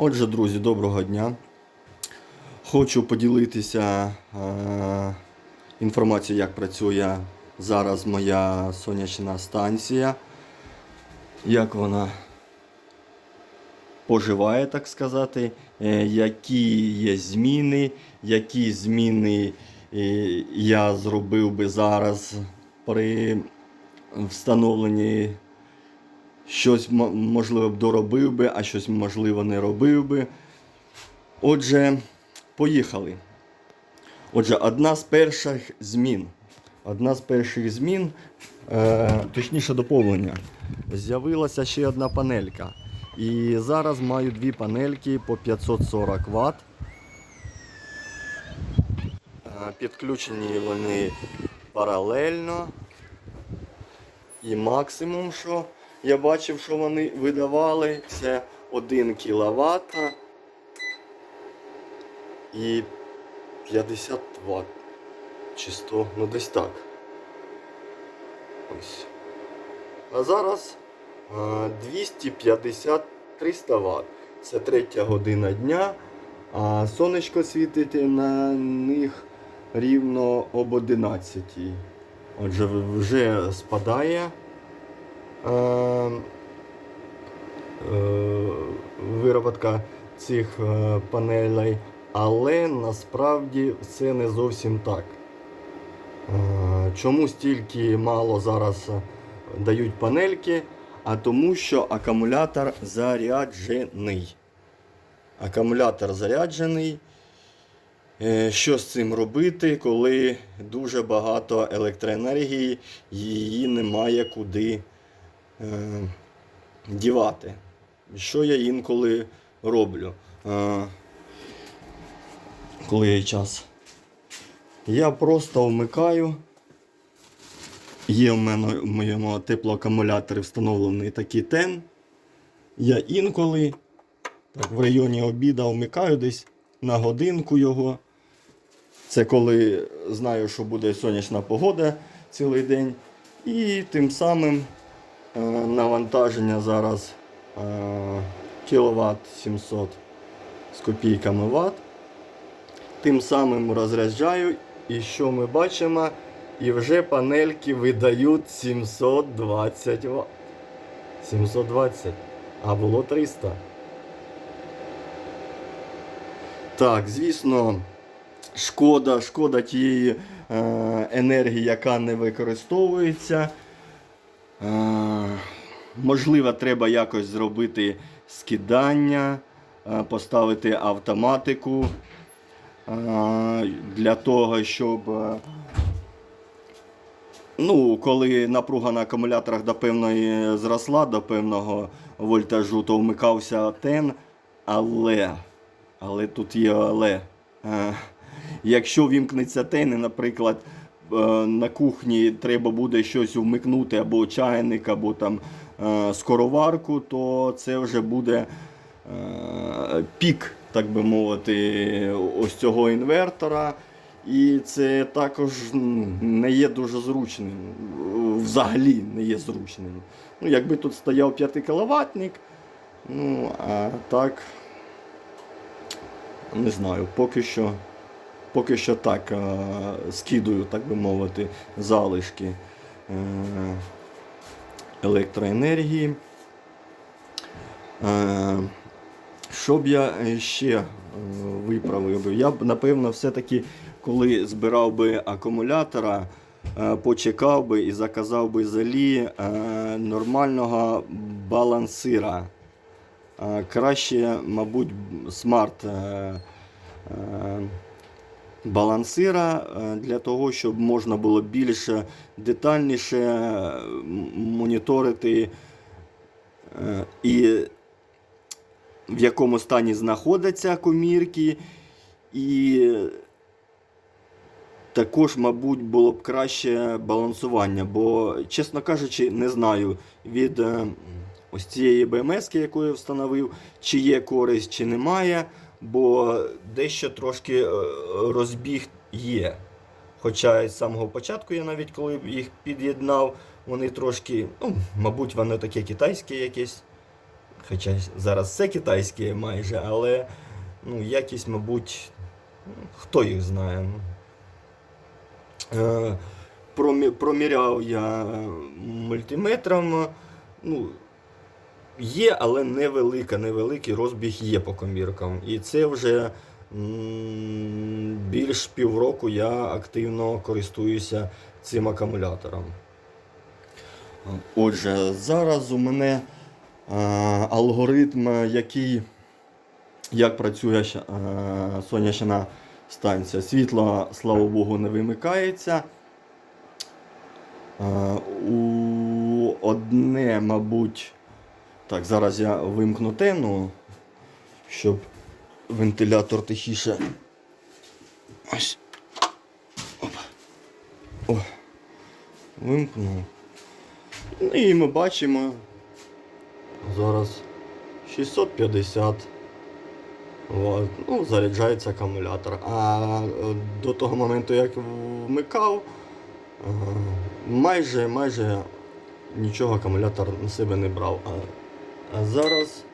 Отже, друзі, доброго дня. Хочу поділитися е, інформацією, як працює зараз моя сонячна станція, як вона поживає, так сказати, е, які є зміни, які зміни е, я зробив би зараз при встановленні щось можливо б доробив би, а щось можливо не робив би. Отже, поїхали. Отже, одна з перших змін. Одна з перших змін, е, точніше доповнення. З'явилася ще одна панелька. І зараз маю дві панельки по 540 Вт. Е, Підключені вони паралельно. І максимум, що я бачив, що вони видавали, це 1 кВт і 50 Вт. Чи 100, ну десь так. Ось. А зараз е, 250 300 Вт. Це третя година дня, а сонечко світить на них рівно об 11. Отже, вже спадає вироботка цих е, панелей, але насправді це не зовсім так. Е, Чому стільки мало зараз е, дають панельки? А тому, що акумулятор заряджений. Акумулятор заряджений. Е, Що з цим робити, коли дуже багато електроенергії, її немає куди е, дівати? Що я інколи роблю? Е, коли є час? Я просто вмикаю. Є в мене в моєму теплоакумуляторі встановлений такий тен. Я інколи так, в районі обіда вмикаю десь на годинку його. Це коли знаю, що буде сонячна погода цілий день. І тим самим е, навантаження зараз е, кіловат 700 з копійками ватт. Тим самим розряджаю. І що ми бачимо? І вже панельки видають 720 Вт. 720. А було 300. Так, звісно, шкода, шкода тієї е, енергії, яка не використовується. Е, можливо, треба якось зробити скидання, е, поставити автоматику е, для того, щоб. Ну, коли напруга на акумуляторах до певної зросла, до певного вольтажу, то вмикався тен, але, але тут є але. Якщо вімкнеться тен, наприклад, на кухні треба буде щось вмикнути, або чайник, або там е, скороварку, то це вже буде е, пік, так би мовити, ось цього інвертора. І це також не є дуже зручним. Взагалі не є зручним. Ну, якби тут стояв 5 кВт, ну, а так, не знаю, поки що, поки що так е, скидую, так би мовити, залишки е, електроенергії. Е, що б я ще виправив би? Я б, напевно, все-таки, коли збирав би акумулятора, почекав би і заказав би залі нормального балансира. Краще, мабуть, смарт балансира е, для того, щоб можна було більше детальніше е, моніторити е, і в якому стані знаходяться комірки, і також, мабуть, було б краще балансування, бо, чесно кажучи, не знаю від ось цієї БМС, яку я встановив, чи є користь, чи немає, бо дещо трошки е, розбіг є. Хоча з самого початку я навіть коли їх під'єднав, вони трошки, ну, мабуть, воно таке китайське якесь. Хоча зараз все китайське майже, але ну, якість, мабуть, хто їх знає. ну. Е, промі- Проміряв я мультиметром. Ну, є, але невелика, невеликий розбіг є по коміркам. І це вже більш півроку я активно користуюся цим акумулятором. Отже, зараз у мене е, алгоритм, який, як працює е, сонячна станція. Світло, слава Богу, не вимикається. Е, у одне, мабуть, так, зараз я вимкну тену, щоб вентилятор тихіше. Ось. Опа. О. Вимкнув. Ну, І ми бачимо зараз 650 Вт. Ну, заряджається акумулятор. А до того моменту, як вмикав, е, майже, майже нічого акумулятор на себе не брав. А, зараз,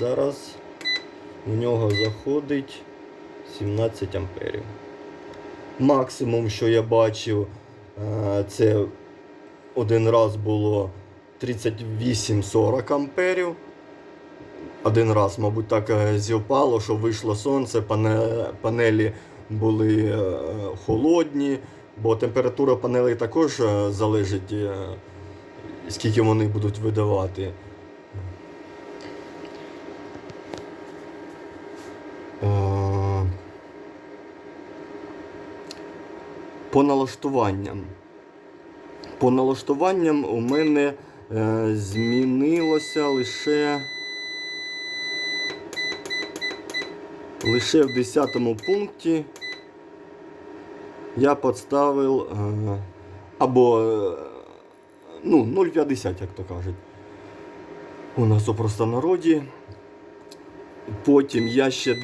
зараз в нього заходить 17 амперів. Максимум, що я бачив, е, це один раз було 38-40 амперів. Один раз, мабуть, так е, зівпало, що вийшло сонце, панелі були е, холодні, бо температура панелей також залежить, скільки вони будуть видавати. По налаштуванням. По налаштуванням у мене е, змінилося лише. Лише в 10 пункті я підставив е, або е, ну, 0,50, як то кажуть. У нас у простонароді. Потім я ще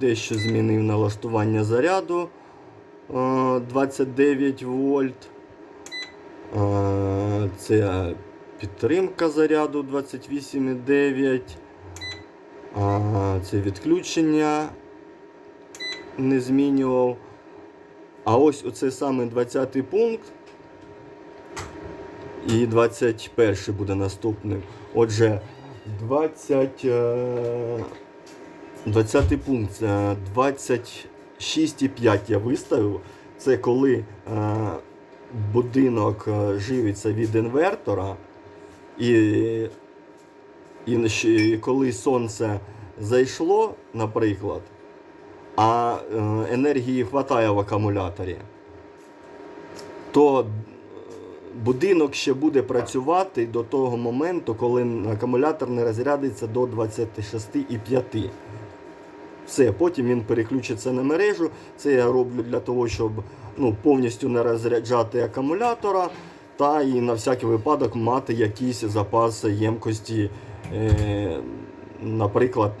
дещо змінив налаштування заряду Е, 29 вольт. Е, це підтримка заряду 28,9. Е, це відключення не змінював. А ось оцей саме 20-й пункт. І 21 буде наступним. Отже, 20 20 пункт. 20 6,5 я виставив. Це коли е, будинок е, живиться від інвертора, і, і коли сонце зайшло, наприклад, а е, енергії вистачає в акумуляторі, то будинок ще буде працювати до того моменту, коли акумулятор не розрядиться до 26,5. Все, потім він переключиться на мережу. Це я роблю для того, щоб ну, повністю не розряджати акумулятора, та і на всякий випадок мати якийсь запас ємкості. Е, наприклад,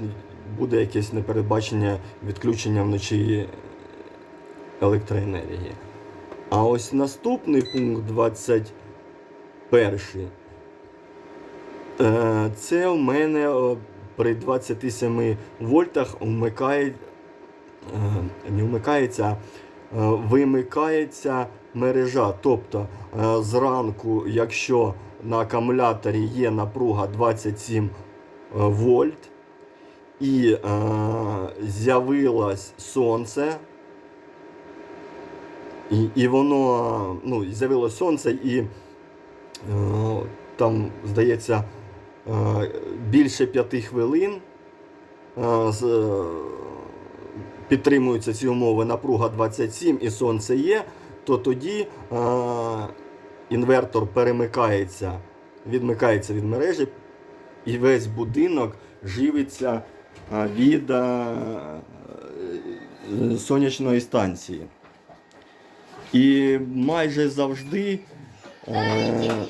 буде якесь непередбачення відключення вночі електроенергії. А ось наступний пункт 21. Е, Це у мене при 27 вольтах вмикає, е, не вмикається, е, вимикається мережа. Тобто е, зранку, якщо на акумуляторі є напруга 27 е, вольт і з'явилось сонце, і, і воно ну, з'явилось сонце і е, там, здається, більше п'яти хвилин е, підтримуються ці умови напруга 27 і сонце є, то тоді інвертор перемикається, відмикається від мережі, і весь будинок живиться від е, сонячної станції. І майже завжди е,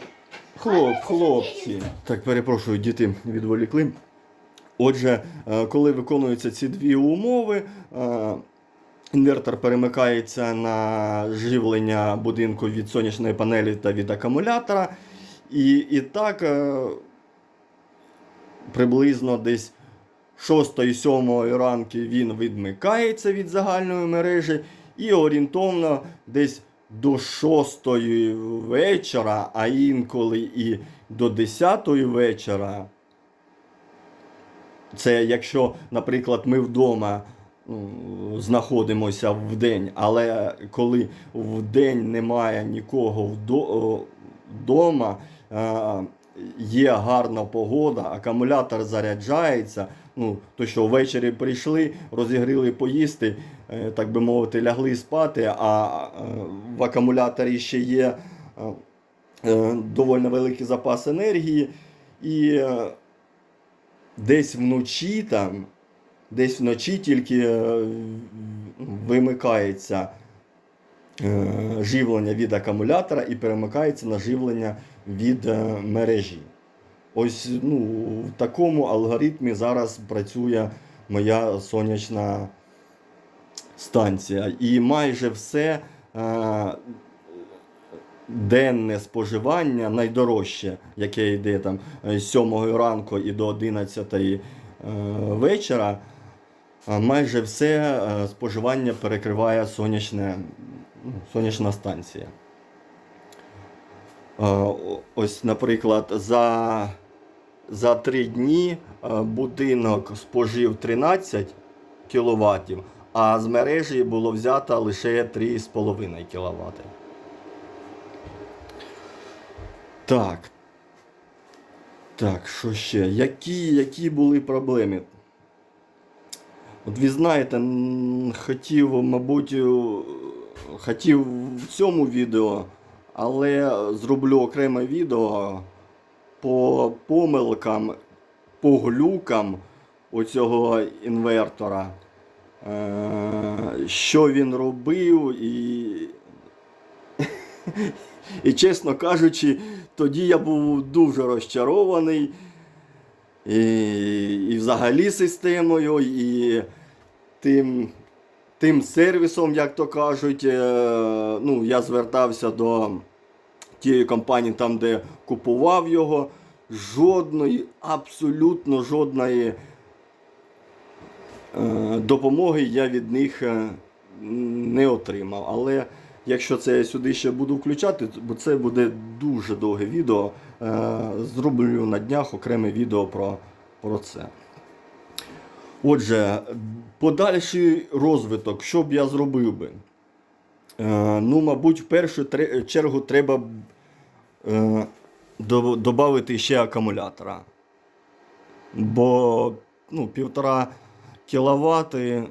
хлоп, хлопці. Так, перепрошую, діти відволікли. Отже, е, коли виконуються ці дві умови, е, інвертор перемикається на живлення будинку від сонячної панелі та від акумулятора. І, і так е, приблизно десь 6-7 ранки він відмикається від загальної мережі, і орієнтовно десь до 6 вечора, а інколи і до 10 вечора. Це якщо, наприклад, ми вдома ну, знаходимося в день, але коли в день немає нікого вдо- вдома, е, є гарна погода, акумулятор заряджається. Ну, то що ввечері прийшли, розігріли поїсти, е, так би мовити, лягли спати, а е, в акумуляторі ще є е, доволі великий запас енергії. І десь вночі там, десь вночі тільки вимикається живлення від акумулятора і перемикається на живлення від мережі. Ось ну, в такому алгоритмі зараз працює моя сонячна станція. І майже все е, денне споживання найдорожче, яке йде там е, з 7 ранку і до 11 е, вечора, майже все е, споживання перекриває сонячне, ну, сонячна станція. Е, Ось, наприклад, за, за 3 дні е, будинок спожив 13 кВт, а з мережі було взято лише 3,5 кВт. Так. Так, що ще? Які, які були проблеми? От ви знаєте, хотів, мабуть, хотів в цьому відео, але зроблю окреме відео по помилкам, по глюкам оцього інвертора. Е, Що він робив і. І чесно кажучи, тоді я був дуже розчарований і, і взагалі системою, і тим, тим сервісом, як то кажуть. Е, ну, я звертався до тієї компанії, там, де купував його. Жодної, абсолютно жодної е, допомоги я від них е, не отримав. Але якщо це я сюди ще буду включати, бо це буде дуже довге відео, е, зроблю на днях окреме відео про, про це. Отже, подальший розвиток, що б я зробив би? Е, ну, мабуть, в першу чергу треба додати ще акумулятора. Бо ну, півтора кіловати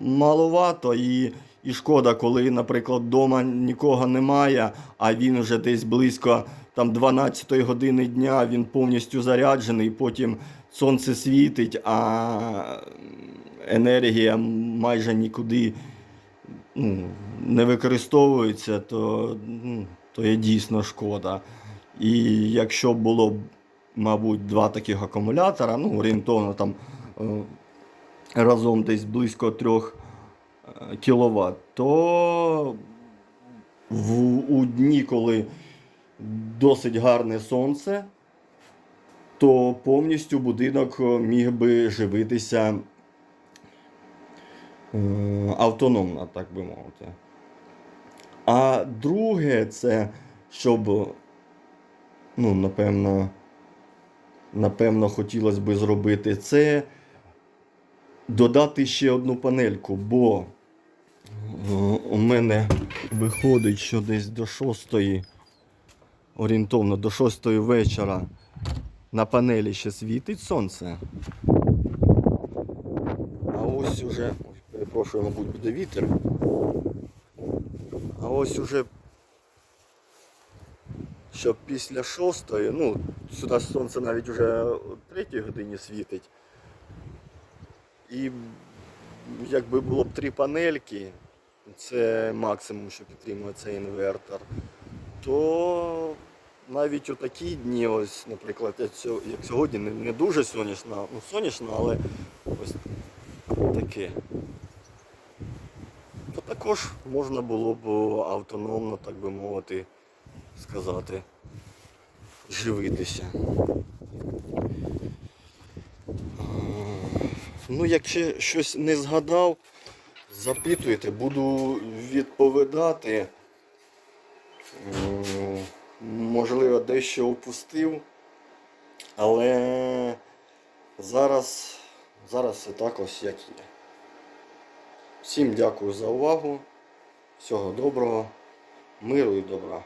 маловато і, і шкода, коли, наприклад, вдома нікого немає, а він вже десь близько там, 12 години дня він повністю заряджений, потім сонце світить, а енергія майже нікуди ну, не використовується, то, ну, то є дійсно шкода. І якщо було, б, мабуть, два таких акумулятора, ну, орієнтовно там е, разом десь близько 3 кВт, то в, у дні, коли досить гарне сонце, то повністю будинок міг би живитися е, автономно, так би мовити. А друге, це щоб, ну, напевно, напевно, хотілося би зробити це додати ще одну панельку, бо у мене виходить, що десь до 6, орієнтовно до 6 вечора на панелі ще світить сонце. А ось уже, перепрошую, мабуть, буде вітер. А ось уже що після 6, ну, сюди сонце навіть вже о 3 годині світить. І якби було б три панельки, це максимум, що підтримує цей інвертор, то навіть у такі дні, ось, наприклад, як сьогодні, не дуже сонячно, ну сонячно, але ось таке. Також можна було б автономно, так би мовити, сказати, живитися. Ну, якщо щось не згадав, запитуйте, буду відповідати. Можливо, дещо опустив. Але зараз, зараз все так ось як є. Всім дякую за увагу. Всього доброго, миру і добра.